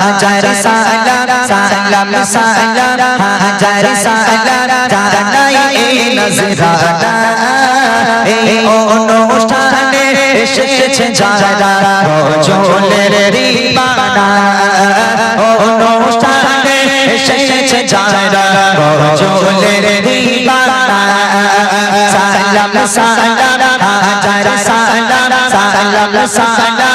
হাজার সালাম সালাম সালাম হাজার সালাম জানাই এই নজরানা এই অনুষ্ঠানে এসেছে যারা গজলের দিবানা অনুষ্ঠানে এসেছে যারা গজলের দিবানা সালাম সালাম হাজার সালাম সালাম সালাম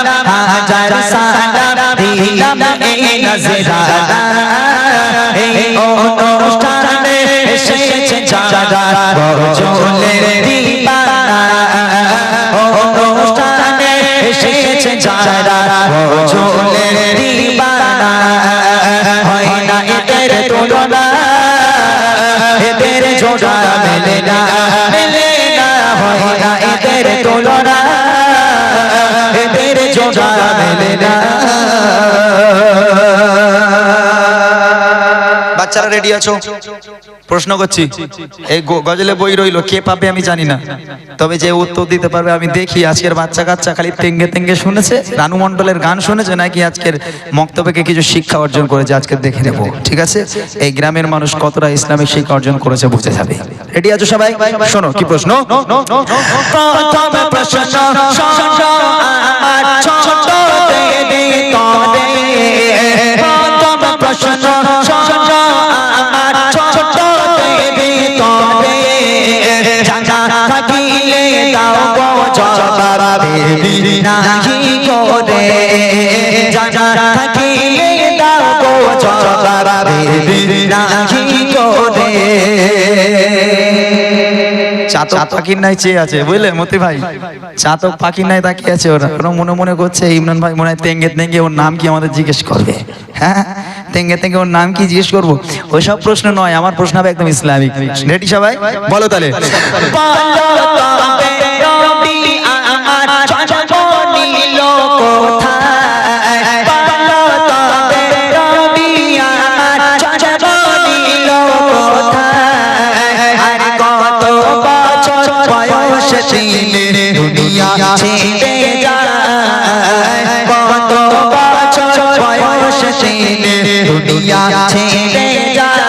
হাজার সালাম দিলাম এই নজরানা এই অনুষ্ঠানে এসেছে যারা গজলের দিবানা। অনুষ্ঠানে এসেছে যারা গজলের দিবানা। হয় না এদের তুলনা। এদের জোড়া না বাচ্চারা রেডি আছো? প্রশ্ন করছি, এই গজলে বই রইল, কে পাবে আমি জানি না। তবে যে উত্তর দিতে পারবে, আমি দেখি আজকের বাচ্চা কাচ্চা খালি তেঙ্গে তেঙ্গে শুনেছে, রানু মণ্ডলের গান শুনেছে, নাকি আজকের মক্তব্যকে কিছু শিক্ষা অর্জন করেছে, আজকে দেখে নেব। ঠিক আছে? এই গ্রামের মানুষ কতটা ইসলামিক শিক্ষা অর্জন করেছে, বুঝতে যাবে। রেডি আছো সবাই? শোনো, কি প্রশ্ন? প্রশ্ন দাও গো জবাব দেবী নাহি করে। জানা থাকিলে দাও গো জবাব দেবী নাহি করে। চাতক পাখির নাই চেয়ে আছে বুঝলে মতি ভাই? চাতক পাখির নাই তাকিয়ে আছে ওরা। ওরা মনে মনে করছে ইমরান ভাই মনে হয় তেঙ্গে তেঙ্গে ওর নাম কি আমাদের জিজ্ঞেস করবে? হ্যাঁ? তেঙ্গে তেঙ্গে ওর নাম কি জিজ্ঞেস করব? ওইসব প্রশ্ন নয় আমার প্রশ্ন হবে একদম ইসলামিক। রেডি সবাই? বলো তাহলে। ছেড়ে যায়। কত বছর বয়স ছিলে দুনিয়া ছেড়ে যায়।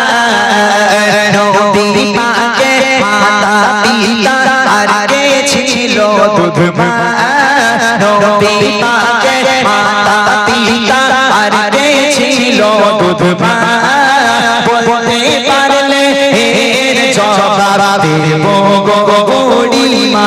নবী পাকের মাতা পিতা আর কে ছিল দুধ মা নবী পাকের মাতা পিতা আর কে ছিল দুধ মা বলতে পারলে জবাব দেব গো বুড়ি মা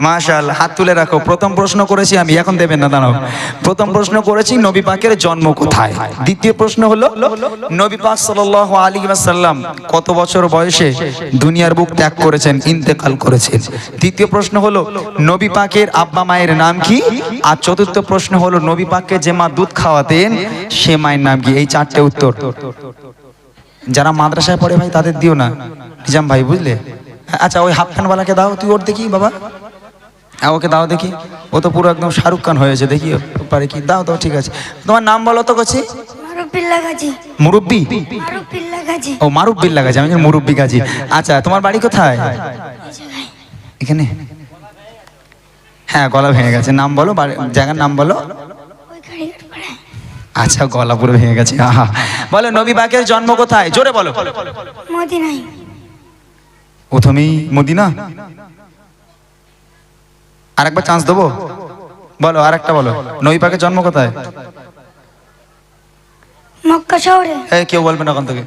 মাশাল হাত তুলে রাখো। প্রথম প্রশ্ন করেছি আমি, এখন দেবেন না, দাঁড়াও। প্রথম প্রশ্ন করেছি, নবী পাকের জন্ম কোথায়? দ্বিতীয় প্রশ্ন হলো, নবী পাক সাল্লাল্লাহু আলাইহি ওয়াসাল্লাম কত বছর বয়সে দুনিয়ার বুক ত্যাগ করেছেন, ইন্তেকাল করেছেন? তৃতীয় প্রশ্ন হলো, নবী পাকের আব্বা মায়ের নাম কি? আর চতুর্থ প্রশ্ন হলো, নবী পাককে যে মা দুধ খাওয়াতেন, সে মায়ের নাম কি? এই চারটে উত্তর। যারা মাদ্রাসায় পড়ে ভাই, তাদের দিও না। নিজাম ভাই, বুঝলে? আচ্ছা ওই হাফ দাও, তুই ওর দেখি, বাবা। ওকে দাও দেখি। ও তো পুরো একদম শাহরুখ খান হয়েছে দেখি পারে কি। দাও দাও ঠিক আছে। তোমার নাম বলো তো কছি মুরব্বি? ও আমি জানি মুরব্বি গাজী। আচ্ছা তোমার বাড়ি কোথায়? এখানে। হ্যাঁ গলা ভেঙে গেছে। নাম বলো জায়গার নাম বলো। আচ্ছা গলা পুরো ভেঙে গেছে আহা। বলো নবী পাকের জন্ম কোথায়? জোরে বলো। মদিনায়। প্রথমেই মদিনা? আরেকবার চান্স দেবো? বলো আরেকটা বলো। নবী পাকের জন্ম কোথায়? মক্কা শহরে। এই কেউ বলবে না ওখান থেকে।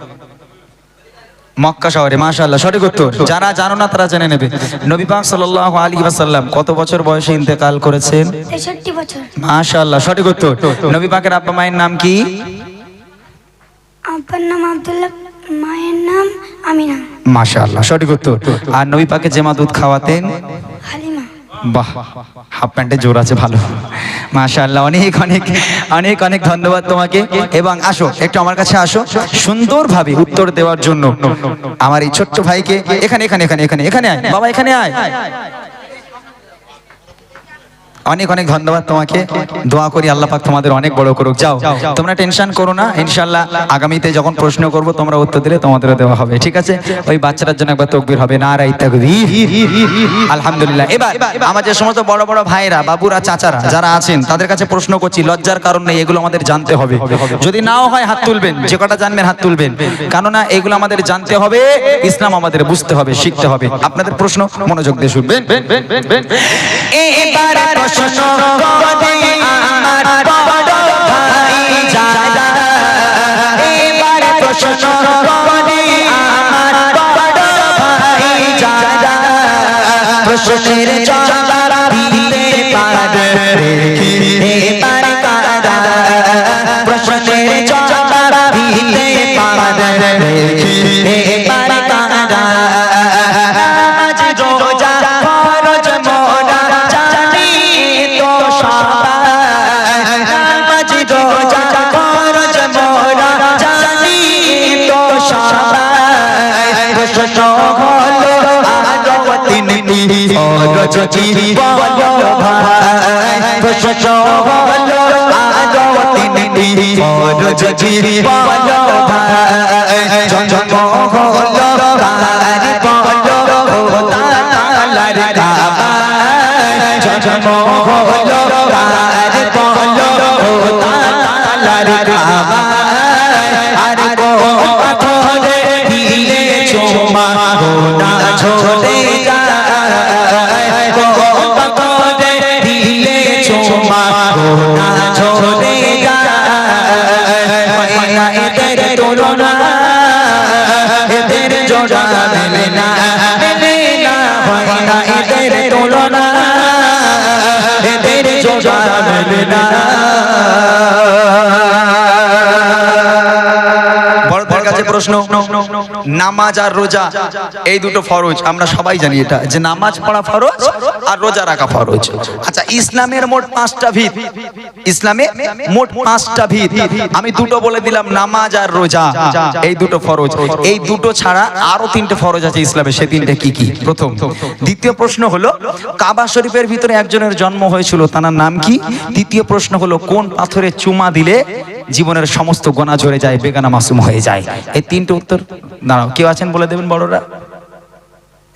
মক্কা শহরে মাশাআল্লাহ সঠিক উত্তর। যারা জানো না তারা জেনে নেবে। নবী পাক সাল্লাল্লাহু আলাইহি ওয়াসাল্লাম কত বছর বয়সে ইন্তেকাল করেছেন? তেষট্টি বছর। মাশাআল্লাহ সঠিক উত্তর। নবী পাকের আব্বা মায়ের নাম কি? আব্বার নাম আব্দুল্লাহ মায়ের নাম আমিনা। মাশাআল্লাহ সঠিক উত্তর। আর নবী পাকে যে মা দুধ খাওয়াতেন? বাহ হাফ প্যান্টে জোর আছে, ভালো। মাশাআল্লাহ, অনেক অনেক অনেক অনেক ধন্যবাদ তোমাকে। এবং আসো, একটু আমার কাছে আসো। সুন্দরভাবে উত্তর দেওয়ার জন্য। আমার এই ছোট্ট ভাইকে, এখানে এখানে এখানে এখানে এখানে আয়। বাবা, এখানে আয়। অনেক অনেক ধন্যবাদ তোমাকে। দোয়া করি আল্লাহ পাক তোমাদের অনেক বড় করুক। যাও তোমরা টেনশন করো না। ইনশাল্লাহ আগামীতে যখন প্রশ্ন করব তোমরা উত্তর দিলে তোমাদেরও দেওয়া হবে ঠিক আছে? ওই বাচ্চাটার জন্য একবার তকবির হবে না রাই তাকবীর। আলহামদুলিল্লাহ। এবার আমার যে সমস্ত বড় বড় ভাইরা বাবুরা চাচারা যারা আছেন তাদের কাছে প্রশ্ন করছি লজ্জার কারণ নেই এগুলো আমাদের জানতে হবে। যদি নাও হয় হাত তুলবেন যে কটা জানবেন হাত তুলবেন। কেননা এগুলো আমাদের জানতে হবে ইসলাম আমাদের বুঝতে হবে শিখতে হবে। আপনাদের প্রশ্ন মনোযোগ দিয়ে শুনবেন। এবার প্রশ্ন করে আমার বড় ভাই যারা এবার প্রশ্ন করে আমার বড় ভাই যারা প্রশ্নের জবাব দিতে পারে এবার কারা প্রশ্নের জবাব দিতে পারে কি বলো ভাই প্রশ্ন হলো আরও তিনটি ফরজ কি বলো ভাই জন্ম হলো তার বলো তালার কাবায় জন্ম হলো তার বলো তালার কাবায় আর গো পাথরে দিলে চুমা কাছে প্রশ্ন। নামাজ আর রোজা, এই দুটো ফরজ, আমরা সবাই জানি এটা, যে নামাজ পড়া ফরজ আর রোজা রাখা ফরজ। আচ্ছা ইসলামের মোট পাঁচটা ভিত। ইসলামে মোট পাঁচটা ভিত। আমি দুটো বলে দিলাম, নামাজ আর রোজা, এই দুটো ফরজ। এই দুটো ছাড়া আরও তিনটে ফরজ আছে ইসলামে, সে তিনটে কি কি? প্রথম, দ্বিতীয় প্রশ্ন হলো, কাবা শরীফের ভিতরে একজনের জন্ম হয়েছিল, তার নাম কি? তৃতীয় প্রশ্ন হলো, কোন পাথরে চুমা দিলে জীবনের সমস্ত গোনা ঝরে যায়, বেগানা মাসুম হয়ে যায়। এই তিনটে উত্তর? দাঁড়াও, কেউ আছেন বলে দেবেন বড়রা?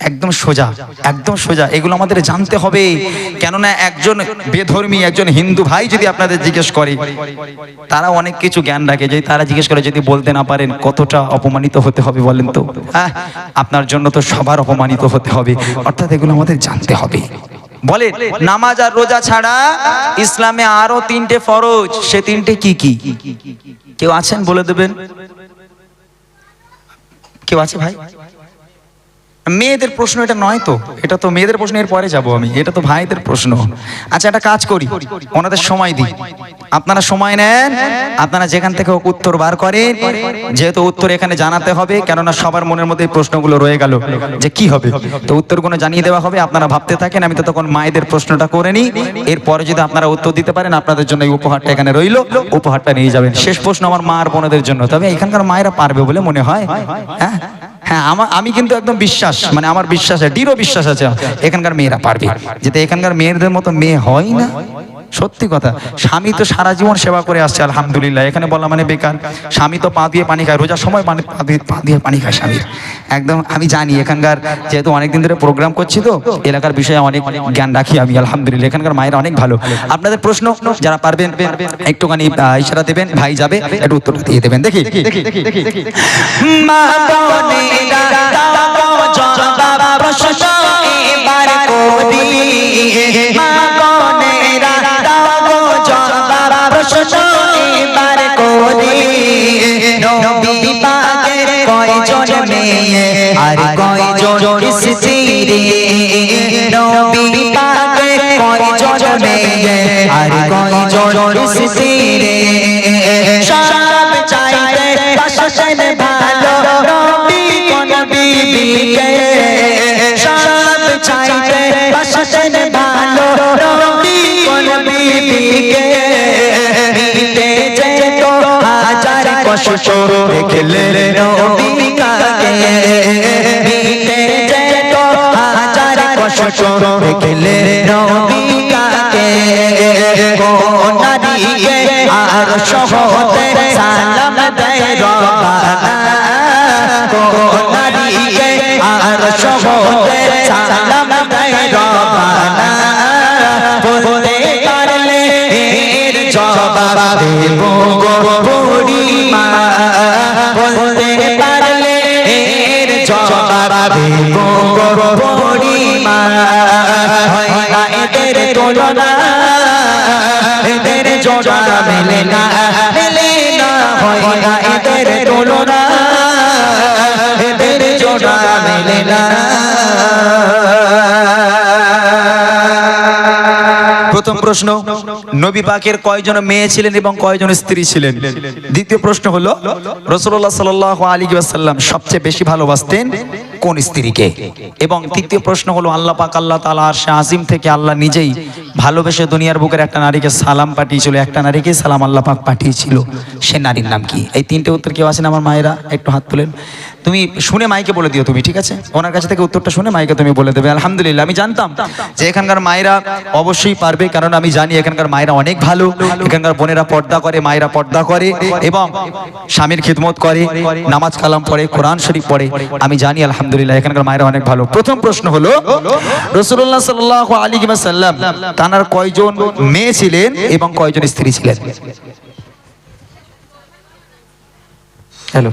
একদম সোজা একদম সোজা। এগুলো আমাদের জানতে হবে। কেননা একজন বেধর্মী, একজন হিন্দু ভাই যদি আপনাদের জিজ্ঞেস করে, তারা অনেক কিছু জ্ঞান রাখে। যদি তারা জিজ্ঞেস করে, যদি বলতে না পারেন, কতটা অপমানিত হতে হবে বলেন তো? হ্যাঁ আপনার জন্য তো সবার অপমানিত হতে হবে। অর্থাৎ এগুলো আমাদের জানতে হবে। বলে নামাজ আর রোজা ছাড়া ইসলামে আরও তিনটে ফরজ সে তিনটে কি কি? কেউ আছেন বলে দেবেন? কেউ আছে ভাই? মেয়েদের প্রশ্ন এটা নয় তো। এটা তো মেয়েদের প্রশ্ন, এর পরে যাব আমি। এটা তো ভাইদের প্রশ্ন। আচ্ছা একটা কাজ করি। ওনাদের সময় দিই। আপনারা সময় নেন। আপনারা যেখান থেকে উত্তর বার করেন। যেহেতু উত্তর এখানে জানাতে হবে, কেননা সবার মনের মধ্যে প্রশ্নগুলো রয়ে গেল যে কি হবে। তো উত্তর উত্তরগুলো জানিয়ে দেওয়া হবে। আপনারা ভাবতে থাকেন, আমি তো তখন মায়েদের প্রশ্নটা করে নিই। এরপরে যদি আপনারা উত্তর দিতে পারেন, আপনাদের জন্য এই উপহারটা এখানে রইল। উপহারটা নিয়ে যাবেন। শেষ প্রশ্ন আমার মা আর বোনদের জন্য। তবে এখানকার মায়েরা পারবে বলে মনে হয়। হ্যাঁ? হ্যাঁ আমার আমি কিন্তু একদম বিশ্বাস মানে আমার বিশ্বাস দৃঢ় বিশ্বাস আছে এখানকার মেয়েরা পারবে। যেতে এখানকার মেয়েদের মতো মেয়ে হয় না, সত্যি কথা। স্বামী তো সারা জীবন সেবা করে আসছে, আলহামদুলিল্লাহ। এখানে বলা মানে বেকার। স্বামী তো পা দিয়ে পানি খায়, রোজার সময় পা দিয়ে পা দিয়ে পানি খায় স্বামীর। একদম আমি জানি এখানকার যেহেতু অনেকদিন ধরে প্রোগ্রাম করছি তো এলাকার বিষয়ে অনেক জ্ঞান রাখি আমি আলহামদুলিল্লাহ এখানকার মায়েরা অনেক ভালো। আপনাদের প্রশ্ন যারা পারবেন একটুখানি ইশারা দেবেন ভাই যাবে একটু উত্তর দিয়ে দেবেন দেখি। দেখি দেখি দেখি इससे रे नबी पाक कोई जोड़ में আর কোন জোর इससे रे চাইতে পাশাশন ভালো নবী কোন বিবিকে সব চাইতে পাশাশন ভালো নবী কোন বিবিকে বিতে যেত হাজার কষ্ট রেখে নবী কাকে কষ্ট দেখলে নবী কাকে কোন নারীকে আর সহতে সালাম দেয় রবানা। কোন নারীকে আর সহতে সালাম দেয় বুড়িমা প্রথম প্রশ্ন, নবী পাকের কয়জন মেয়ে ছিলেন এবং কয়জন স্ত্রী ছিলেন? দ্বিতীয় প্রশ্ন হলো রসুল্লাহ সাল আলী সাল্লাম সবচেয়ে বেশি ভালোবাসতেন কোন স্ত্রীকে? এবং তৃতীয় প্রশ্ন হলো, আল্লাহ পাক আল্লাহ তালা আর আজিম থেকে আল্লাহ নিজেই ভালোবেসে দুনিয়ার বুকের একটা নারীকে সালাম পাঠিয়েছিল, একটা নারীকে সালাম আল্লাহ পাক পাঠিয়েছিল। সে নারীর নাম কি? এই তিনটে উত্তর কেউ আছেন আমার মায়েরা? একটু হাত তুলেন। তুমি শুনে মাইকে বলে দিও তুমি, ঠিক আছে? ওনার কাছে থেকে উত্তরটা শুনে মাইকে তুমি বলে দেবে, আলহামদুলিল্লাহ, আমি জানতাম। যে এখানকার মায়েরা অবশ্যই পারবে, কারণ আমি জানি এখানকার মায়েরা অনেক ভালো। এখানকার বোনেরা পর্দা করে, মায়েরা পর্দা করে এবং স্বামীর খিদমত করে, নামাজ কালাম পড়ে, কোরআন শরীফ পড়ে। আমি জানি, আলহামদুলিল্লাহ, এখানকার মায়েরা অনেক ভালো। প্রথম প্রশ্ন হলো রসুল্লাহ সাল্লাহ আলী সাল্লাম তানার কয়জন মেয়ে ছিলেন এবং কয়জন স্ত্রী ছিলেন? হ্যালো।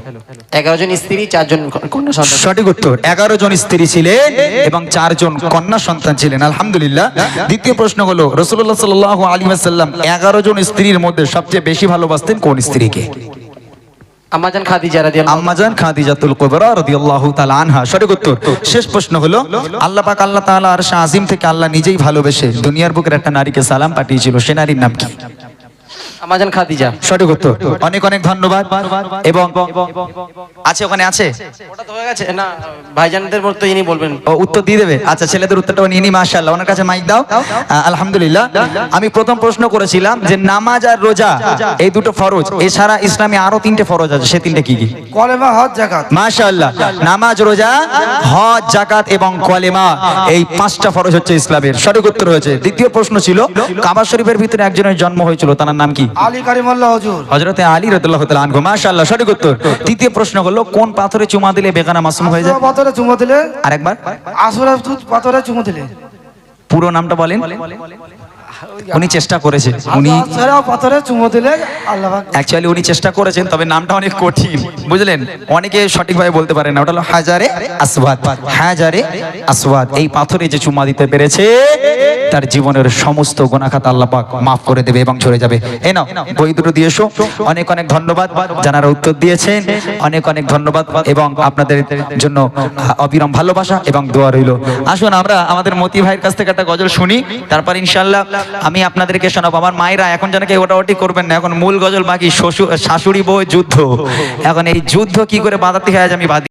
এগারো জন স্ত্রী চারজন কন্যা সন্তান। সঠিক উত্তর এগারো জন স্ত্রী ছিলেন এবং চারজন কন্যা সন্তান ছিলেন আলহামদুলিল্লাহ। দ্বিতীয় প্রশ্ন হলো রসুল্লাহ সাল আলী সাল্লাম এগারো জন স্ত্রীর মধ্যে সবচেয়ে বেশি ভালোবাসতেন কোন স্ত্রীকে? আমাজান খাদিজা রাদিয়াল্লাহু আম্মাজান খাদিজাতুল কুবরা রাদিয়াল্লাহু তাআলা আনহা। সঠিক উত্তর। শেষ প্রশ্ন হলো আল্লাহ পাক আল্লাহ তাআলা আর শাহ আজিম থেকে আল্লাহ নিজেই ভালোবেসে দুনিয়ার বুকের একটা নারীকে সালাম পাঠিয়েছিল সে নারীর নাম কি? আমাজান খাদিজা। সঠিক উত্তর। অনেক অনেক ধন্যবাদ। এবং আছে ওখানে আছে? ওটা তো হয়ে গেছে। না ভাইজানদের মতো ইনি বলবেন। ও উত্তর দিয়ে দেবে? আচ্ছা ছেলেদের উত্তরটা নিয়ে নি মাশাআল্লাহ। ওনার কাছে মাইক দাও। আলহামদুলিল্লাহ। আমি প্রথম প্রশ্ন করেছিলাম যে নামাজ আর রোজা এই দুটো ফরজ এছাড়া ইসলামে আরও তিনটে ফরজ আছে। সে তিনটে কি কি? কলেমা হজ জাকাত মাশাআল্লাহ। নামাজ রোজা হজ জাকাত এবং কলেমা এই পাঁচটা ফরজ হচ্ছে ইসলামের। সঠিক উত্তর হয়েছে। দ্বিতীয় প্রশ্ন ছিল কাবা শরীফের ভিতরে একজনের জন্ম হয়েছিল তার নাম কি? আলী কারিমাল্লাহ হজুর। হযরতে আলী রাদিয়াল্লাহু তাআলা আনহু মাশাআল্লাহ সঠিক উত্তর। তৃতীয় প্রশ্ন হলো কোন পাথরে চুমা দিলে বেগানা মাসুম হয়ে যায়? পাথরে চুমো দিলে? আরেকবার। আসুরা পাথরে চুমো দিলে। পুরো নামটা বলেন। উনি চেষ্টা করেছেন। উনি পাথরে চুমো দিলে আল্লাহ অ্যাকচুয়ালি উনি চেষ্টা করেছেন তবে নামটা অনেক কঠিন। বুঝলেন? অনেকে সঠিকভাবে বলতে পারেন না। ওটা হলো হাজারে আসওয়াদ। হাজারে আসওয়াদ। এই পাথরে যে চুমা দিতে পেরেছে তার জীবনের সমস্ত গুনাখাত আল্লাহ পাক মাফ করে দেবে এবং ঝরে যাবে। এই নাও, বই দুটো দিয়ে এসো। অনেক অনেক ধন্যবাদ যারা উত্তর দিয়েছেন। অনেক অনেক ধন্যবাদ এবং আপনাদের জন্য অবিরাম ভালোবাসা এবং দোয়া রইল। আসুন, আমরা আমাদের মতি ভাইয়ের কাছ থেকে একটা গজল শুনি। তারপর ইনশাল্লাহ আমি আপনাদেরকে শোনাবো। আমার মায়েরা এখন যেন কেউ ওটাওটি করবেন না। এখন মূল গজল বাকি, শ্বশুর, শাশুড়ি বউ, যুদ্ধ। এখন এই যুদ্ধ কি করে বাধাতে হয় আজ আমি বাদি